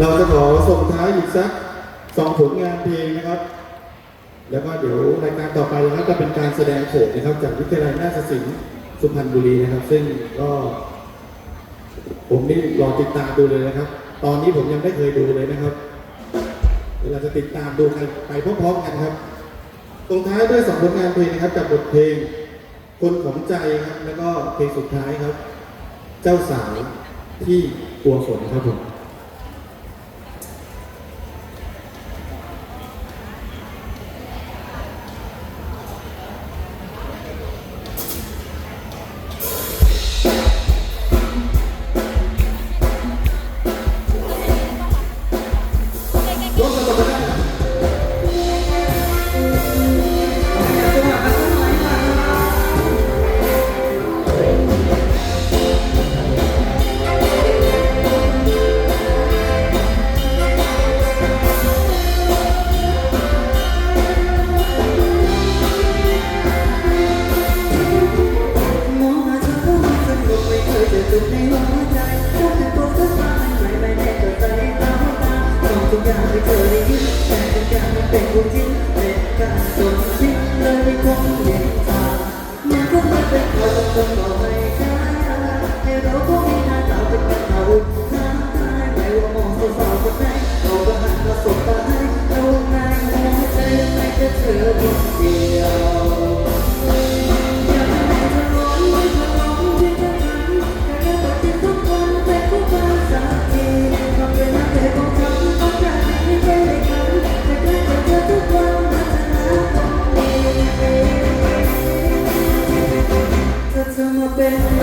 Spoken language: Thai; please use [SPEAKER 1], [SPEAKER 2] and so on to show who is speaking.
[SPEAKER 1] เราจะขอส่งท้ายอีกสักสองผลงานเพลงนะครับ แล้วก็เดี๋ยวรายการต่อไปนะครับจะเป็นการแสดงโขนนะครับ จากวิทยาลัยนาฏศิลป์สุพรรณบุรีนะครับ ซึ่งก็ ผมนี่รอติดตามดูเลยนะครับ ตอนนี้ผมยังไม่เคยดูเลยนะครับเดี๋ยวเราจะติดตามดูกันไปพร้อมๆกันครับตรงท้ายด้วยสองผลงานเพลงนะครับกับบทเพลงคนของใจครับ แล้วก็เพลงสุดท้ายครับ เจ้าสาวที่กลัวฝนครับผม open.